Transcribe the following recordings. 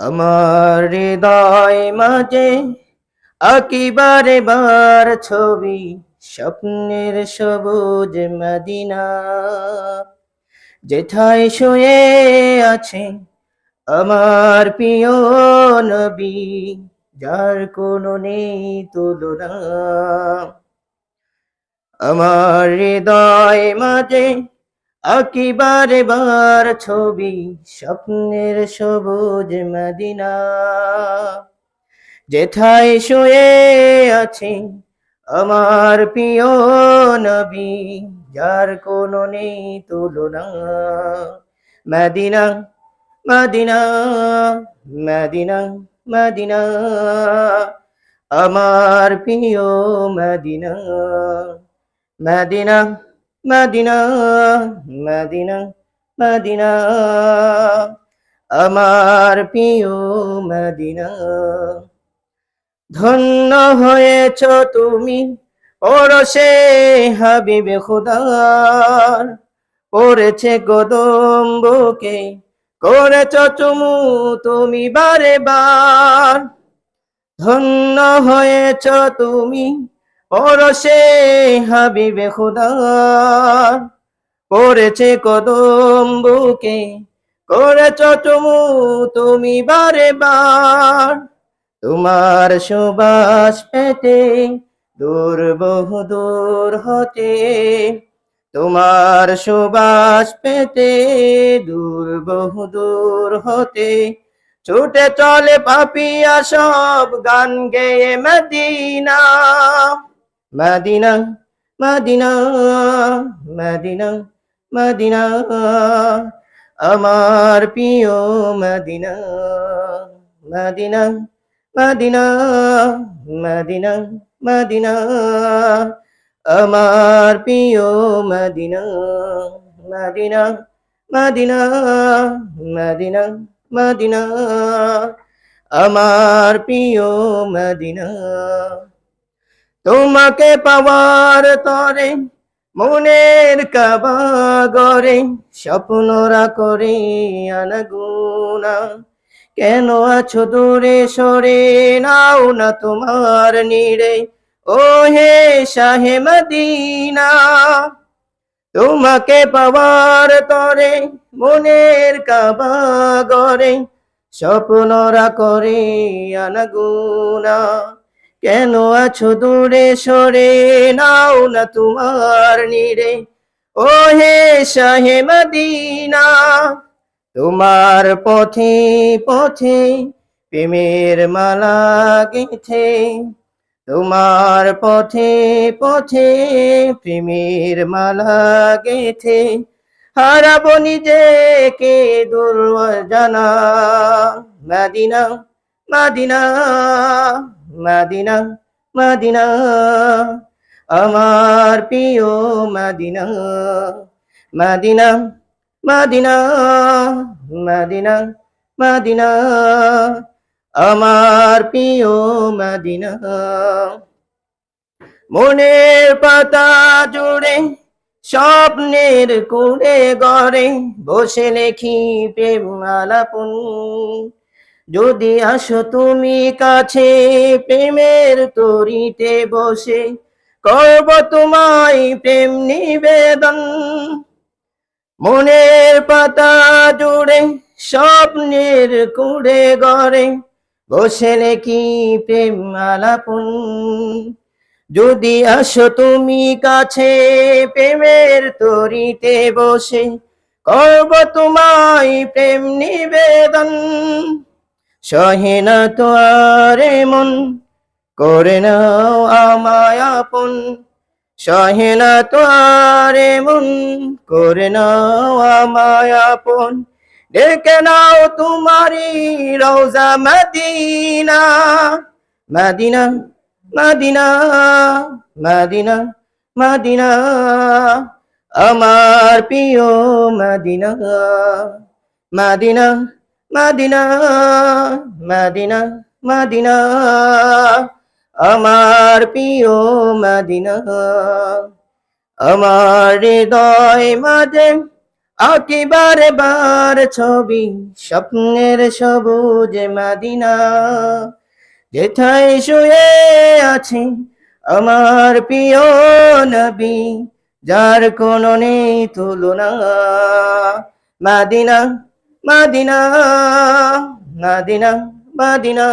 আমার হৃদয় মাঝে আকিবারে বার ছবি, স্বপ্নের সবুজ মদিনা। যেথায় শুয়ে আছে আমার প্রিয় নবী, যার কোনো নেই তুলনা। আমার হৃদয় মাঝে আকিবারে বার ছবি, স্বপ্নের সবুজ মদিনা। যেথায় শুয়ে আছে আমার প্রিয় নবী, যার কোনো নেই তুলনা। Medina Medina Medina Medina. আমার প্রিয় Medina Medina. Medina Medina Medina. আমার প্রিয় মদিনা, ধন্য হয়েছ তুমি ওরসে হাবিবে খুদার পড়েছে কদম বুকে করেছ চুমু তুমি বারে বার ধন্য হয়েছ তুমি পরশে হাবিবে খুদার করেছে কদম বুকে, করেছ চুমু তুমি বারে বার তোমার সুবাস পেতে দূর বহু দূর হতে, তোমার সুবাস পেতে দূর বহু দূর হতে। ছুটে চলে পাপিয়া সব গান গেয়ে Medina. Medina Medina Medina Medina. আমার প্রিয় Medina Medina Medina Medina Medina. আমার প্রিয় Medina Medina Medina Medina Medina. আমার প্রিয় মদিনা। তোমাকে পাওয়ার তরে, মনের কাবা গরে স্বপ্নরা করে আনাগুনা। কেন আছো দূরে সরে, নাও না তোমার নিড়ে। ও হে শাহে মদিনা, তোমাকে পাওয়ার তরে, মনের কাবা গরে স্বপ্নরা করে আনাগুনা। কেন আছো দূরে সরে? নাও না তোমার নিরে। ও হে শাহে মদিনা, তোমার পথে পথে প্রেমের মালা গেথে। তোমার পথে পথে প্রেমের মালা গেথে। হারাব নিজেকে দূর জানা। মাদিনা মাদিনা মাদিনা মাদিনা, আমার প্রিয় Madina Medina Medina Medina Medina, আমার প্রিয় মাদিনা। মনের পাতা জুড়ে, স্বপ্নের কুড়ে গড়ে, বসে লেখি প্রেম আলাপন। যদি আসো তুমি কাছে, প্রেমের তরিতে বসে, করব তোমায় প্রেম নিবেদন। মনের পাতা জুড়ে, স্বপ্নের কুড়ে গড়ে, বসে কি প্রেম আলাপন। যদি আসো তুমি কাছে, প্রেমের তরিতে বসে, করব তোমায় প্রেম নিবেদন। সহে না তো আর মন করে নাও আমায় আপন। সহে না তো আর মন করে নাও আমায় আপন। ডেকে নাও তোমারি রোজা Medina. Medina Medina Medina Medina. আমার প্রিয় Medina Medina. Medina, Medina, Medina, আমার প্রিয় মাদিনা, আমার হৃদয় মাঝে আঁকি বারে বার ছবি, স্বপ্নের সবুজ মাদিনা, যেথায় শুয়ে আছে আমার প্রিয় নবী, যার কোনো নেই তুলনা, মাদিনা মাদিনা মাদিনা মাদিনা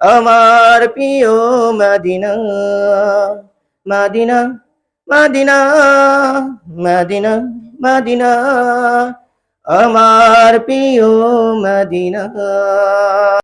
আমার প্রিয় Madina Medina Medina Medina Medina আমার প্রিয় মাদিনা।